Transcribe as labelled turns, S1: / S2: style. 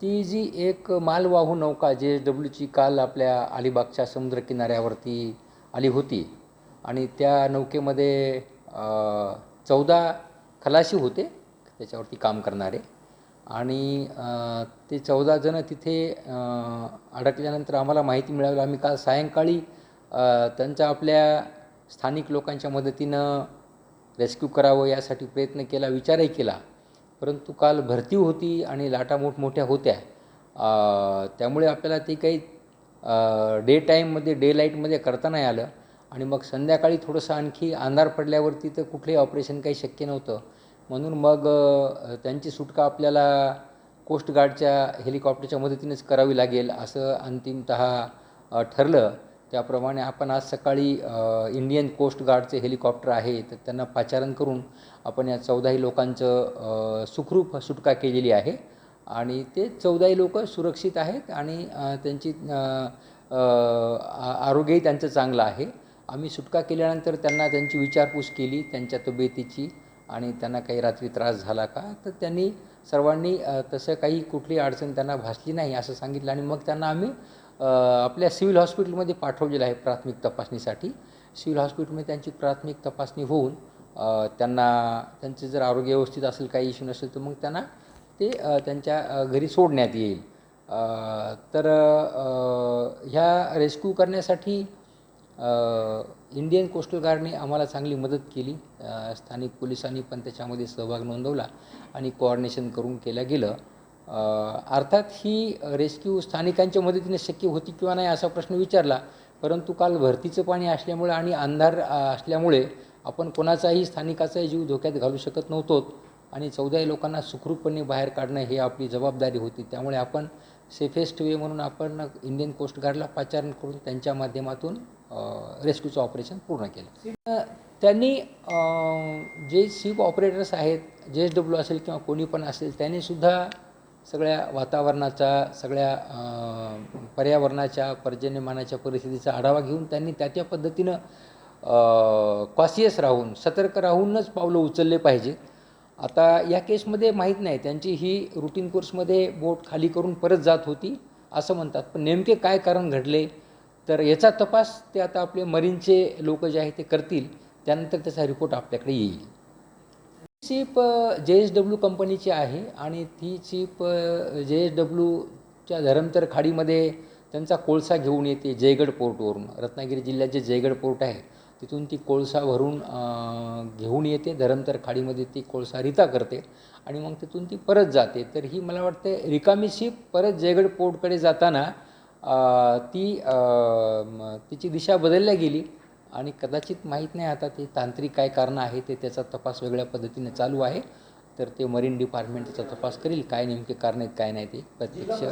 S1: ती जी एक मालवाहू नौका जे एस डब्ल्यूची काल आपल्या अलिबागच्या समुद्रकिनाऱ्यावरती आली होती आणि त्या नौकेमध्ये चौदा खलाशी होते त्याच्यावरती काम करणारे. आणि ते चौदा जणं तिथे अडकल्यानंतर आम्हाला माहिती मिळाली. आम्ही काल सायंकाळी त्यांचा आपल्या स्थानिक लोकांच्या मदतीनं रेस्क्यू करावं यासाठी प्रयत्न केला विचारही केला. परंतु काल भरती होती आणि लाटा मोठमोठ्या होत्या. त्यामुळे आपल्याला ते काही डे टाईममध्ये डे लाईटमध्ये करता नाही आलं. आणि मग संध्याकाळी थोडंसं आणखी अंधार पडल्यावरती तर कुठलंही ऑपरेशन काही शक्य नव्हतं. म्हणून मग त्यांची सुटका आपल्याला कोस्ट गार्डच्या हेलिकॉप्टरच्या मदतीनेच करावी लागेल असं अंतिमतः ठरलं. त्याप्रमाणे आपण आज सकाळी इंडियन कोस्ट गार्डचे हेलिकॉप्टर आहे तर त्यांना पाचारण करून आपण या चौदाही लोकांचं सुखरूप सुटका केलेली आहे. आणि ते चौदाही लोक सुरक्षित आहेत आणि त्यांची आरोग्यही त्यांचं चांगलं आहे. आम्ही सुटका केल्यानंतर त्यांना त्यांची विचारपूस केली त्यांच्या तब्येतीची आणि त्यांना काही रात्री त्रास झाला का? तर त्यांनी सर्वांनी तसं काही कुठली अडचण त्यांना भासली नाही असं सांगितलं आणि मग त्यांना आम्ही आपल्या सिव्हिल हॉस्पिटलमध्ये पाठवलेलं आहे प्राथमिक तपासणीसाठी. सिव्हिल हॉस्पिटलमध्ये त्यांची प्राथमिक तपासणी होऊन त्यांना त्यांचे जर आरोग्य व्यवस्थित असेल काही इश्यू नसेल तर मग त्यांना ते त्यांच्या घरी सोडण्यात येईल. तर ह्या रेस्क्यू करण्यासाठी इंडियन कोस्टल गार्डने आम्हाला चांगली मदत केली. स्थानिक पोलिसांनी पण त्याच्यामध्ये सहभाग नोंदवला आणि कोऑर्डिनेशन करून केलं गेलं. अर्थात ही रेस्क्यू स्थानिकांच्या मदतीने शक्य होती किंवा नाही असा प्रश्न विचारला परंतु काल भरतीचं पाणी असल्यामुळे आणि अंधार असल्यामुळे आपण कोणाचाही स्थानिकाचाही जीव धोक्यात घालू शकत नव्हतो आणि चौदाही लोकांना सुखरूपपणे बाहेर काढणं ही आपली जबाबदारी होती. त्यामुळे आपण सेफेस्ट वे म्हणून आपण इंडियन कोस्ट गार्डला पाचारण करून त्यांच्या माध्यमातून रेस्क्यूचं ऑपरेशन पूर्ण केलं. त्यांनी जे शिप ऑपरेटर्स आहेत जे एस डब्ल्यू असेल किंवा कोणी पण असेल त्यांनीसुद्धा सगळ्या वातावरणाचा सगळ्या पर्यावरणाच्या पर्जन्यमानाच्या परिस्थितीचा आढावा घेऊन त्यांनी त्या त्या पद्धतीनं कॉसियस राहून सतर्क राहूनच पावलं उचलले पाहिजे. आता या केसमध्ये माहीत नाही त्यांची ही रुटीन कोर्समध्ये बोट खाली करून परत जात होती असं म्हणतात. पण नेमके काय कारण घडले तर याचा तपास ते आता आपले मरीनचे लोक जे आहे ते करतील त्यानंतर त्याचा रिपोर्ट आपल्याकडे येईल. चीप जे एस डब्ल्यू कंपनीची आहे आणि ती चीप जे एस डब्ल्यूच्या धरमतर खाडीमध्ये त्यांचा कोळसा घेऊन येते जयगड पोर्टवरून रत्नागिरी जिल्ह्यात जे जयगड पोर्ट आहे तिथून ती कोळसा भरून घेऊन येते. धरमतर खाडीमध्ये ती कोळसा रिता करते आणि मग तिथून ती परत जाते. तर ही मला वाटते रिकामी शिप परत जयगड पोर्टकडे जाताना ती तिची दिशा बदलल्या गेली. आणि कदाचित माहीत नाही आता ते तांत्रिक काय कारणं आहे ते त्याचा तपास वेगळ्या पद्धतीने चालू आहे. तर ते मरीन डिपार्टमेंट त्याचा तपास करील काय नेमके कारण आहेत काय नाही ते. प्रत्यक्ष